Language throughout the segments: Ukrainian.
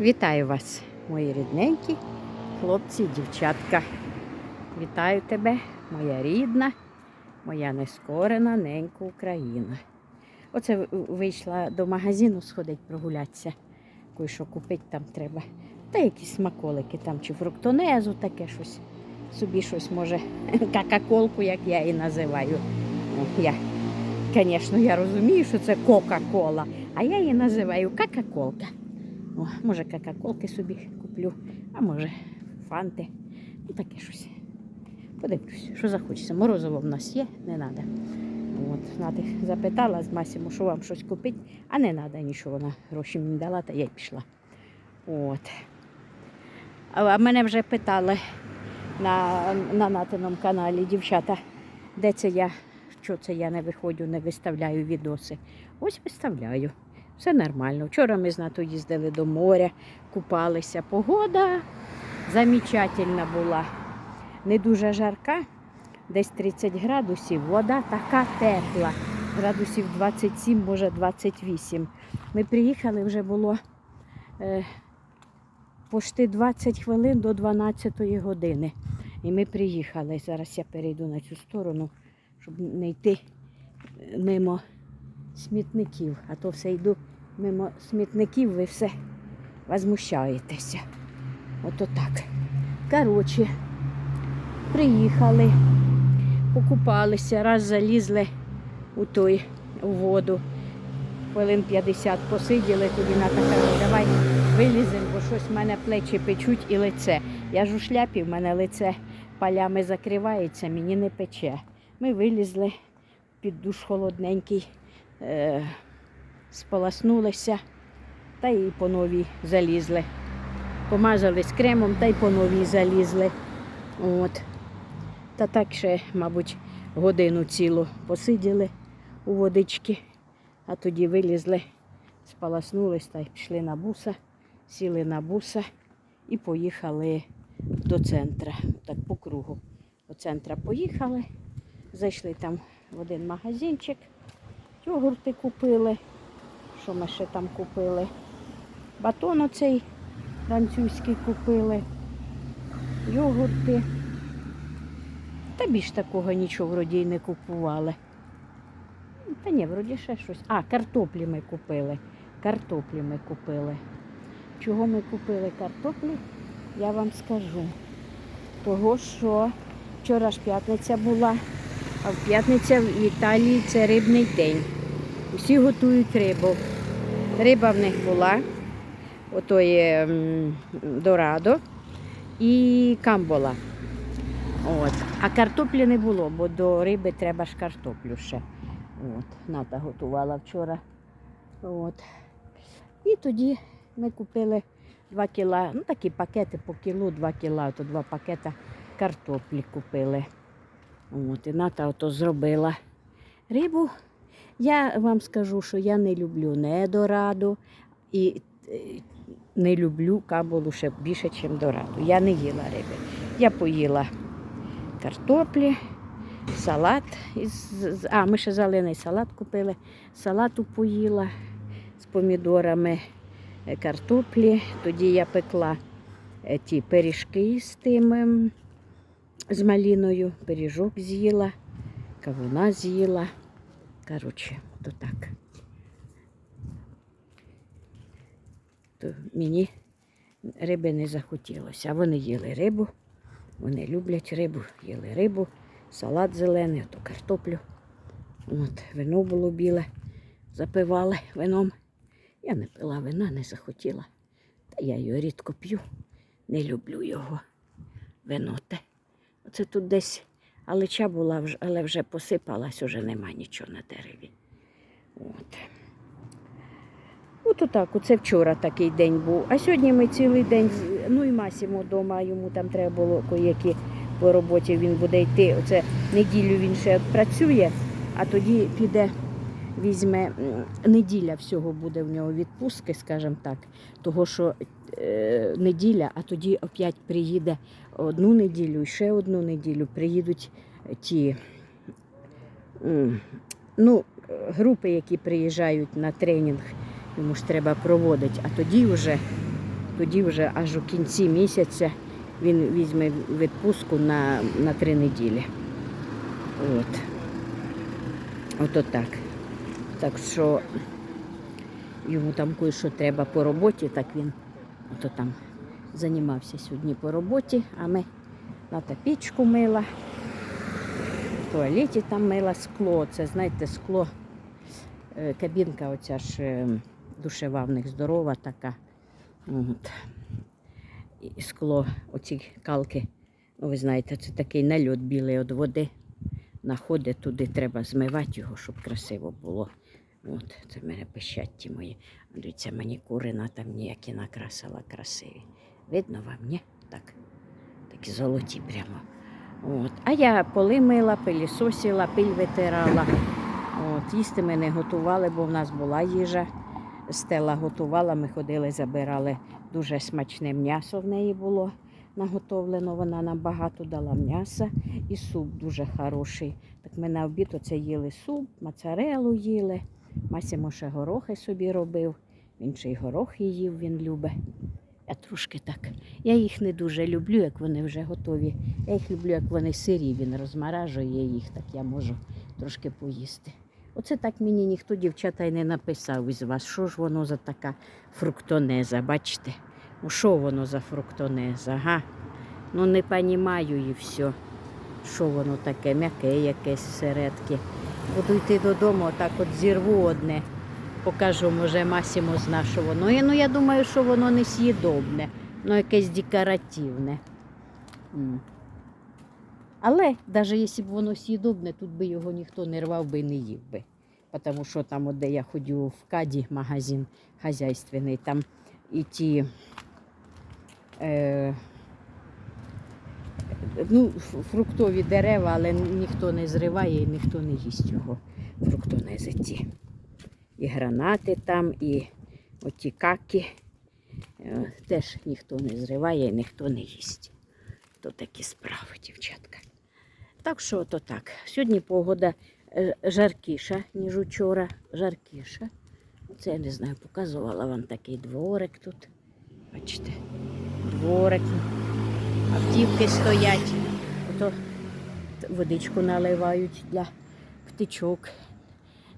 Вітаю вас, мої рідненькі хлопці і дівчатка. Вітаю тебе, моя рідна, моя нескорена ненька Україна. Оце вийшла до магазину сходить прогулятися. Кое що купити там треба. Та якісь смаколики там, чи фруктонезу, таке щось. Собі щось може, какаколку, як я її називаю. Я, звісно, я розумію, що це Кока-Кола, а я її називаю какаколка. О, може, какаколки собі куплю, а може фанти. Ну, таке щось. Подивлюсь, що захочеться. Морозиво в нас є, не треба. От, Надя запитала з Масіму, що вам щось купити, а не треба нічого. Вона гроші мені дала, та я й пішла. От. А а мене вже питали на, на натиному каналі дівчата, де це я, що це я не виходжу, не виставляю відоси. Ось виставляю. Все нормально. Вчора ми з НАТО їздили до моря, купалися. Погода замечательна була. Не дуже жарка, десь 30 градусів. Вода така тепла. Градусів 27, може 28. Ми приїхали, вже було е, почти 20 хвилин до 12 години. І ми приїхали. Зараз я перейду на цю сторону, щоб не йти е, мимо смітників, а то все йду мимо смітників, ви все возмущаєтеся. Ото так. Коротше, приїхали, покупалися, раз залізли у той у воду. Хвилин 50 посиділи, тоді на каже, давай виліземо, бо щось в мене плечі печуть і лице. Я ж у шляпі, в мене лице палями закривається, мені не пече. Ми вилізли під душ холодненький, е, сполоснулися та й по новій залізли. Помазались кремом та й по новій залізли. От. Та так ще, мабуть, годину цілу посиділи у водички, а тоді вилізли, сполоснулись та й пішли на буса, сіли на буса і поїхали до центра. Так по кругу. До центра поїхали, зайшли там в один магазинчик, йогурти купили. Що ми ще там купили? Батон оцей французький купили, йогурти. Та більш такого нічого вроді й не купували. Та ні, вроді ще щось. А, картоплі ми купили. Картоплі ми купили. Чого ми купили картоплі, я вам скажу. Того, що вчора ж п'ятниця була, а в п'ятниця в Італії це рибний день. Усі готують рибу. Риба в них була, ото є дорадо і камбола. От. А картоплі не було, бо до риби треба ж картоплю ще. От. Ната готувала вчора. От. І тоді ми купили 2 кіла, ну такі пакети по кілу, 2 кіла, то два пакета картоплі купили. От. І Ната ото зробила рибу. Я вам скажу, що я не люблю недораду і е, не люблю кабулу ще більше, ніж дораду. Я не їла риби. Я поїла картоплі, салат. Із, а, ми ще зелений салат купили. Салату поїла з помідорами, е, картоплі. Тоді я пекла е, ті пиріжки з тим, ем, з маліною. Пиріжок з'їла, кавуна з'їла. Коротше, то так. То мені риби не захотілося. А вони їли рибу. Вони люблять рибу, їли рибу, салат зелений, то картоплю. От, вино було біле, запивали вином. Я не пила вина, не захотіла. Та я його рідко п'ю, не люблю його. Вино те. Оце тут десь алеча була, вже- але вже посипалась, уже нема нічого на дереві. От. От отак, оце вчора такий день був. А сьогодні ми цілий день, ну і Масімо вдома, йому там треба було коякі по роботі, він буде йти. Оце неділю він ще працює, а тоді піде, візьме, неділя всього буде в нього відпустки, скажімо так. Того, що е, неділя, а тоді опять приїде одну неділю ще одну неділю приїдуть ті ну, групи, які приїжджають на тренінг, йому ж треба проводити, а тоді вже тоді вже аж у кінці місяця він візьме відпустку на, на три неділі. От. Ото так. Так що йому там кое-що треба по роботі, так він ото там займався сьогодні по роботі, а ми на пічку мила, в туалеті там мила скло. Це, знаєте, скло, е, кабінка оця ж е, душева в них здорова така. От. І скло, оці калки, ну ви знаєте, це такий нальот білий від води. Находить туди, треба змивати його, щоб красиво було. От, це в мене пищатті мої. Дивіться, мені курина там ніякі накрасила красиві. Видно вам, ні? Так. Такі золоті прямо. От. А я поли мила, пилісосила, пиль витирала. От. Їсти ми не готували, бо в нас була їжа. Стела готувала, ми ходили, забирали дуже смачне м'ясо в неї було наготовлено. Вона нам багато дала м'яса і суп дуже хороший. Так ми на обід оце їли суп, моцарелу їли. Масімо ще горохи собі робив. Він ще й горохи їв, він любить. Я трошки так. Я їх не дуже люблю, як вони вже готові. Я їх люблю, як вони сирі. Він розморажує їх, так я можу трошки поїсти. Оце так мені ніхто, дівчата, й не написав із вас, що ж воно за така фруктонеза, бачите? Ну, що воно за фруктонеза, га? Ну не понімаю і все. Що воно таке, м'яке якесь всередки. Буду йти додому, отак от зірву одне. Покажу, може, Масімо зна, що воно. є. Ну, я думаю, що воно не з'їдобне, воно якесь декоративне. М. Але навіть якщо б воно з'їдобне, тут би його ніхто не рвав би і не їв би. Тому що там, де я ходю в Каді, магазин хазяйственний, там і ті е, ну, фруктові дерева, але ніхто не зриває і ніхто не їсть його фруктонези ті. І гранати там, і оті каки. Е, Теж ніхто не зриває і ніхто не їсть. То такі справи, дівчатка. Так що то так. Сьогодні погода е, жаркіша, ніж учора. Жаркіша. Це я не знаю, показувала вам такий дворик тут. Бачите, дворик. Автівки стоять. Ото водичку наливають для птичок,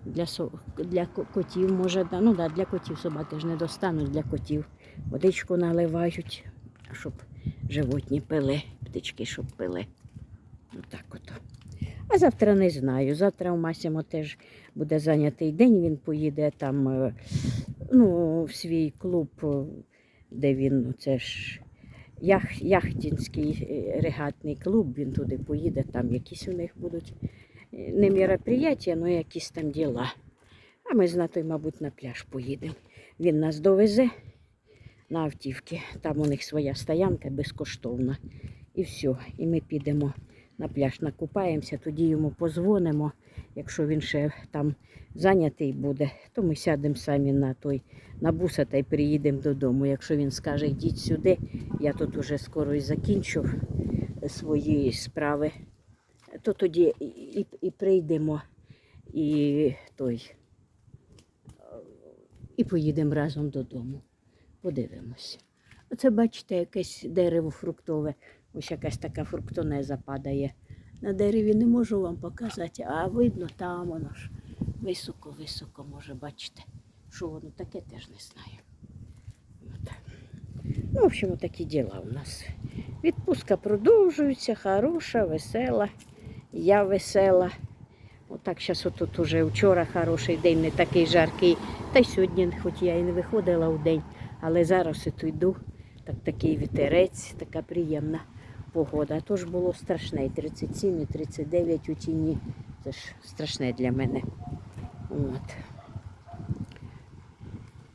для, со- для котів, може, ну да, для котів собаки ж не достануть, для котів. Водичку наливають, щоб животні пили, птички, щоб пили. Отак ото. А завтра не знаю. Завтра у Масімо теж буде зайнятий день. Він поїде там е, ну, в свій клуб, е, де він, ну, це ж ях, яхтінський е, регатний клуб, він туди поїде, там якісь у них будуть е, не мероприятия, але якісь там діла. А ми з Натою, мабуть, на пляж поїдемо. Він нас довезе на автівки. Там у них своя стоянка безкоштовна. І все. І ми підемо на пляж, накупаємося, тоді йому позвонимо. Якщо він ще там зайнятий буде, то ми сядемо самі на той на буса та й приїдемо додому. Якщо він скаже, йдіть сюди, я тут уже скоро і закінчу свої справи, то тоді і, і, прийдемо і той. І поїдемо разом додому. Подивимося. Оце, бачите, якесь дерево фруктове. Ось якась така фруктонеза падає. На дереві не можу вам показати, а видно там воно ж високо-високо може бачите. Що воно таке, теж не знаю. От. Ну, в общем, такі діла у нас. Відпустка продовжується, хороша, весела. Я весела. Отак зараз отут уже вчора хороший день, не такий жаркий. Та й сьогодні, хоч я і не виходила в день, але зараз ото йду. Так такий вітерець, така приємна погода. А то ж було страшне, і 37, і 39 у тіні. Це ж страшне для мене. От.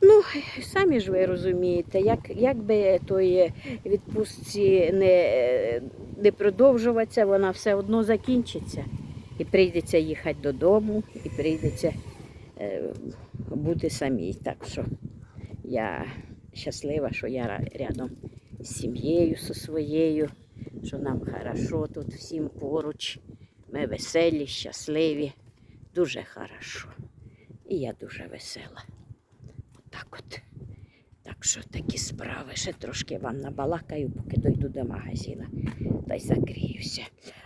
Ну, самі ж ви розумієте, як, як би тої відпустці не, не продовжуватися, вона все одно закінчиться. І прийдеться їхати додому, і прийдеться е, бути самій. Так що я щаслива, що я рядом з сім'єю, зі своєю, що нам хорошо тут всім поруч. Ми веселі, щасливі, дуже хорошо. І я дуже весела. Отак от. Так що такі справи. Ще трошки вам набалакаю, поки дойду до магазину. Та й закриюся.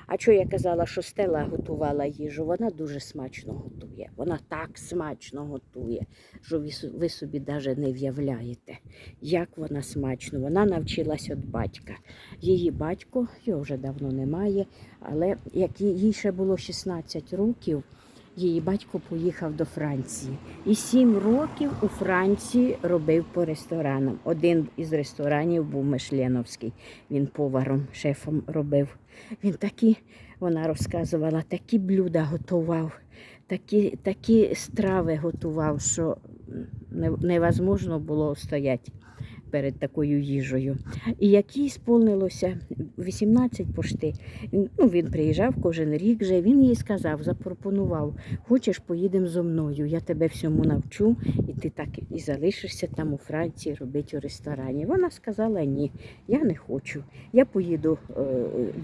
А що я казала, що Стела готувала їжу, вона дуже смачно готує. Вона так смачно готує, що ви, собі навіть не в'являєте, як вона смачно. Вона навчилась від батька. Її батько, його вже давно немає, але як їй ще було 16 років, її батько поїхав до Франції. І сім років у Франції робив по ресторанам. Один із ресторанів був Мишленовський. Він поваром, шефом робив. Він такі, вона розказувала, такі блюда готував, такі, такі страви готував, що не- невозможно було стояти перед такою їжею. І як їй сповнилося 18 пошти, ну, він приїжджав кожен рік вже, він їй сказав, запропонував, хочеш, поїдемо зо мною, я тебе всьому навчу, і ти так і залишишся там у Франції робити у ресторані. Вона сказала ні, я не хочу. Я поїду е,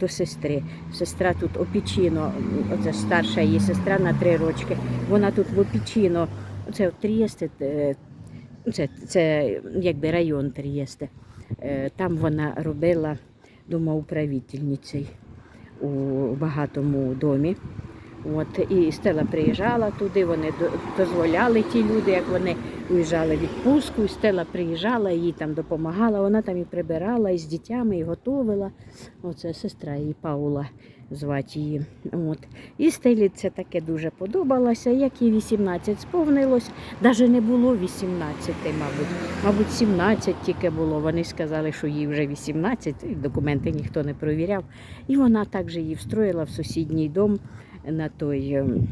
до сестри. Сестра тут Опічіно, оце старша її сестра на три рочки. Вона тут в Опічіно, це от Трієсте, це, це якби район Трієсте. Там вона робила домоуправительницею у багатому домі. От, і Стела приїжджала туди, вони дозволяли ті люди, як вони уїжджали в відпустку, Стела приїжджала, їй там допомагала, вона там і прибирала, і з дітьми, і готувала. Оце сестра її Паула звати її. От. І Стелі це таке дуже подобалося, як їй 18 сповнилось, навіть не було 18, мабуть. Мабуть, 17 тільки було. Вони сказали, що їй вже 18, документи ніхто не провіряв. І вона також її встроїла в сусідній дом на той ем,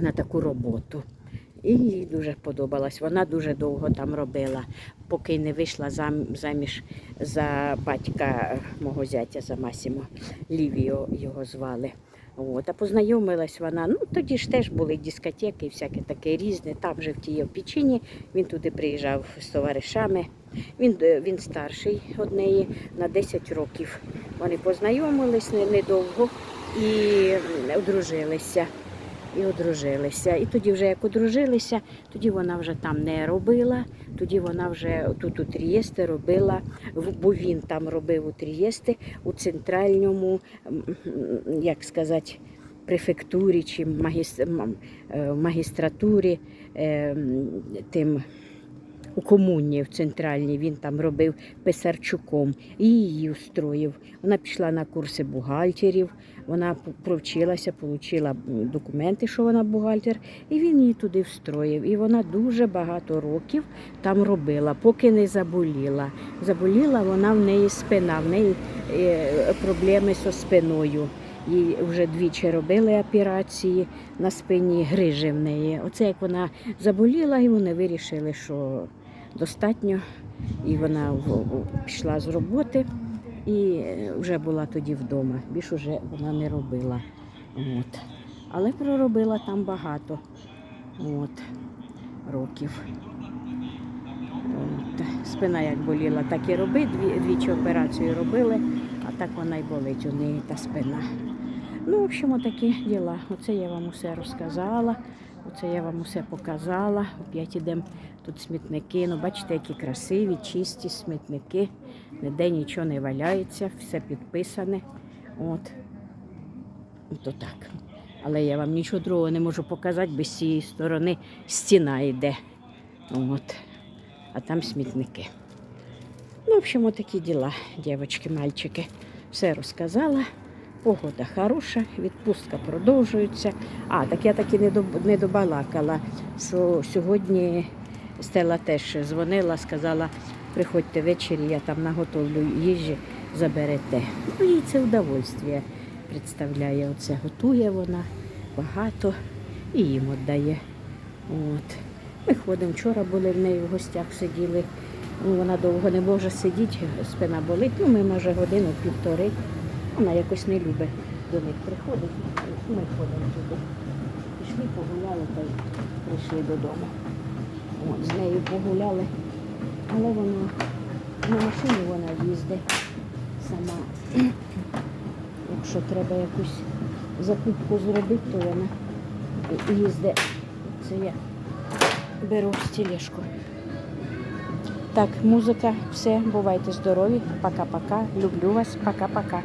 на таку роботу. І їй дуже подобалось. Вона дуже довго там робила, поки не вийшла заміж за батька мого зятя за Масімо. Лівіо його звали. От, а познайомилась вона. Ну тоді ж теж були дискотеки, і всяке таке різне. Там же в тій Опічині. Він туди приїжджав з товаришами. Він, е, він старший од неї на 10 років. Вони познайомились недовго і одружилися. І одружилися. І тоді, вже як одружилися, тоді вона вже там не робила. Тоді вона вже тут у Трієсте робила, бо він там робив у Трієсте у центральному, як сказати, префектурі чи е, магістратурі е, тим. У комуні в центральній він там робив писарчуком і її устроїв. Вона пішла на курси бухгалтерів, вона провчилася, отримала документи, що вона бухгалтер, і він її туди встроїв. І вона дуже багато років там робила, поки не заболіла. Заболіла вона в неї спина, в неї е, проблеми зі спиною. Їй вже двічі робили операції на спині, грижі в неї. Оце як вона заболіла, і вони вирішили, що достатньо. І вона пішла з роботи і е, вже була тоді вдома. Більш уже вона не робила. От. Але проробила там багато от, років. От. Спина як боліла, так і роби. Дві, двічі операцію робили, а так вона й болить у неї та спина. Ну, в общем, такі діла. Оце я вам усе розказала. Оце я вам усе показала. Опять ідемо тут смітники. Ну, бачите, які красиві, чисті смітники. Ніде нічого не валяється, все підписане. От. То так. Але я вам нічого другого не можу показати, бо з цієї сторони стіна йде. От. А там смітники. Ну, в общем, такі діла, дівчатки, мальчики. Все розказала. Погода хороша, відпустка продовжується. А, так я таки не, не добалакала, що сьогодні Стела теж дзвонила, сказала, приходьте ввечері, я там наготовлю їжі, заберете. Ну, їй це удовольствие представляє. Оце готує вона багато і їм віддає. От. Ми ходимо, вчора були в неї в гостях сиділи. Ну, вона довго не може сидіти, спина болить. Ну, ми, може, годину, півтори. Вона якось не любить до них приходити. Ми ходимо туди. Пішли, погуляли та й прийшли додому. От, з нею погуляли. Але вона на машині вона їздить сама. Якщо треба якусь закупку зробити, то вона їздить. Це я беру стілешку. Так, музика, все, бувайте здорові. Пока-пока. Люблю вас. Пока-пока.